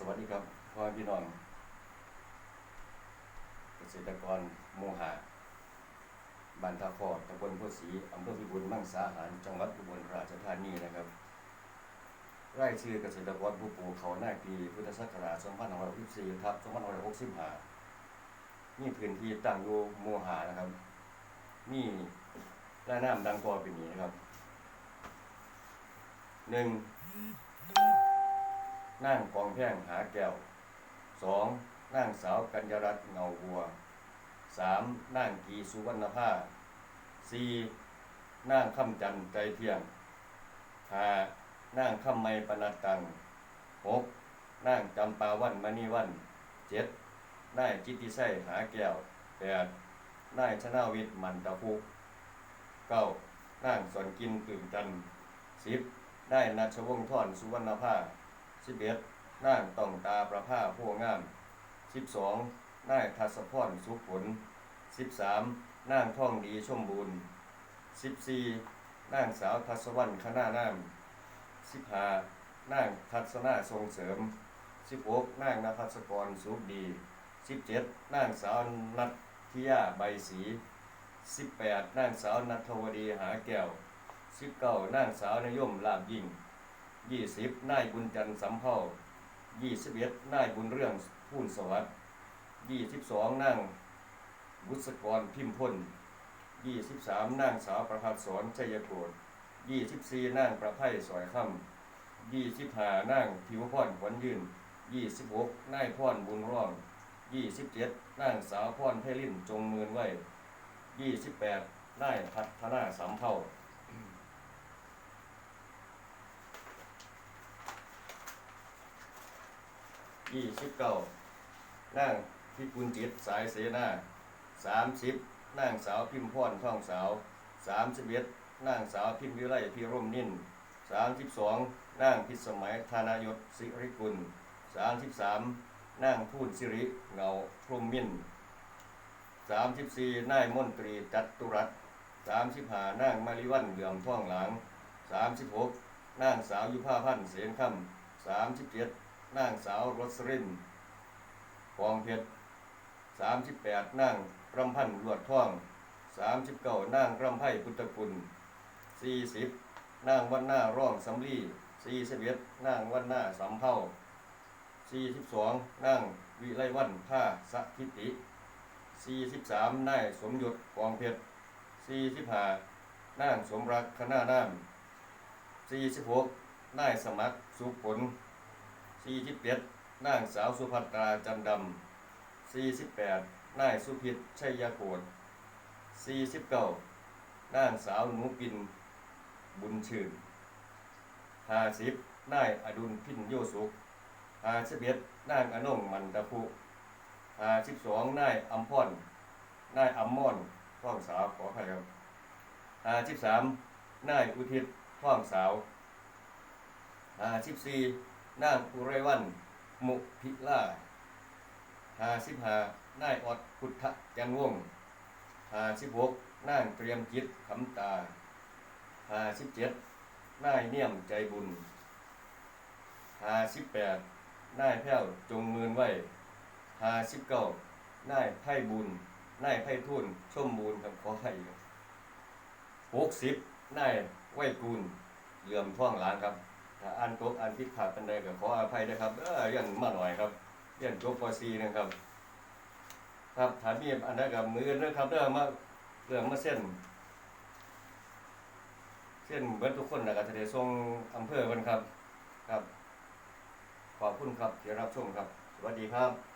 สวัสดีครับพ่อพี่น้อง เกษตรกรโมหะบ้านทาคอตำบลโพธิ์ศรีอำเภอพิบูลมังสาหาร จังหวัดอุบลราชธานีนะครับไรายชื่อเกษตรกรผู้ปลูกเขาหน้าปีพุทธศักราช2564ทับ2565นี่พื้นที่ตั้งอยู่โมหะนะครับ มีหน้าน้ำดังกอเป็นนี้นะครับหนึ่ง นั่งกองแพ่งหาแก้วสองนั่งสาวกัญญารัตน์เงาบัวสามนั่งกีสุวรรณภาสี่นั่งคำจันทร์ใจเที่ยงห้านั่งคำไมปนัดตังหกนั่งจำปาวันมณีวันเจ็ดนายจิตติไสหาแก้วแปดนายชนาวิทย์มันตะฟุกเก้านั่งสอนกินตื่นจันทร์สิบได้นัชวงศ์ทอนสุวรรณภา สิบเอ็ดนางต้องตาประภาผู้งามสิบสองนายทัศพรสุขผลสิบสามนางท่องดีชมบูรณ์สิบสี่นางสาวทัศวรรณคณะนามสิบห้านางทัศนาทรงเสริมสิบหกนางนภัสกรสุขดีสิบเจ็ดนางสาวนัทธิยาใบสีสิบแปดนางสาวนัทวดีหาแก้วสิบเก้านางสาวนยมลาบยิ่ง ยี่สิบนายบุญจันทร์สำเภายี่สิบเอ็ดนายบุญเรื่องพูนสวัสดิ์ยี่สิบสองนางบุษกรพิมพ์พลยี่สิบสามนางสาวประภัสสอนชัยโกฏยี่สิบสี่นางประไพสอยค่ำยี่สิบห้านางผิวพรขวัญยืนยี่สิบหกนายพรบุญร่องยี่สิบเจ็ดนางสาวพรไพลินจงมือนไว้ยี่สิบแปดนายพัฒนาสำเภา ยี่สิบเก้านั่งพิกุลจิตสายเสนาสามสิบนั่งสาวพิมพรท่องสาวสามสิบเอ็ดนั่งสาวพิมพ์วิไลพิร่มนิ่นสามสิบสองนั่งพิสมัยธานายศสิริกุลสามสิบสามนั่งพูนสิริเงาพรมมินสามสิบสี่นายมนตรีจัตุรัตสามสิบห้านั่งมาริวันเหลื่อมท่องหลังสามสิบหกนั่งสาวยุภาพันธ์เสียงคำสามสิบเจ็ด นางสาวรสรินฟองเพชรสามสิบแปดนางรำพันธ์ลวดท่องสามสิบเก้านางรำไพ่พุทธคุณสี่สิบนางวันหน้าร่องสำลีสี่สิบเอ็ดนางวันหน้าสำเภาสี่สิบสองนางวิไลวันผ้าสัทิติสี่สิบสามนายสมยศฟองเพชรสี่สิบห้านางสมรักคณะน้ำสี่สิบหกนายสมัครสุขผล สี่สิบเจ็ดนางสาวสุภัตราจันดำสี่สิบแปดนายสุพิษชัยยโกฏสี่สิบเก้านางสาวหนูปิน บุญชื่นห้าสิบนายอดุลพินโยสุขห้าสิบเอ็ดนางอนงมันตะพุห้าสิบสองนายอัมพรนายอัมมอนท้องสาวขออภัยครับห้าสิบสามนายอุทิศท้องสาวห้าสิบสี่ นางอุไรวัน มุพิลาหาสิบหานายอดพุทธจันวงหาสิบหกนางเตรียมจิตคำตาหาสิบเจ็ดนายเนียมใจบุญหาสิบแปดนายแพ้วจงมืนไว้หาสิบเก้านายไพ่บุญนายไพ่ทุนชมบูรณ์กับขอไข่หกสิบนายไหวกูลเหลื่อมท่องหลางครับ ถ้าอ่านจบอ่านผิดพลาดกันใดก็ขออภัยนะครับเออเรียนมาหน่อยครับเรียนจบป .4 นะครับ ครับถามมีอันนั้นกับมือนะครับเรื่องมาเรื่องมาเส้น เส้นเบิดทุกคนนะครับจะได้ส่งอำเภอกันครับ ครับ ขอบคุณครับที่รับชมครับ สวัสดีครับ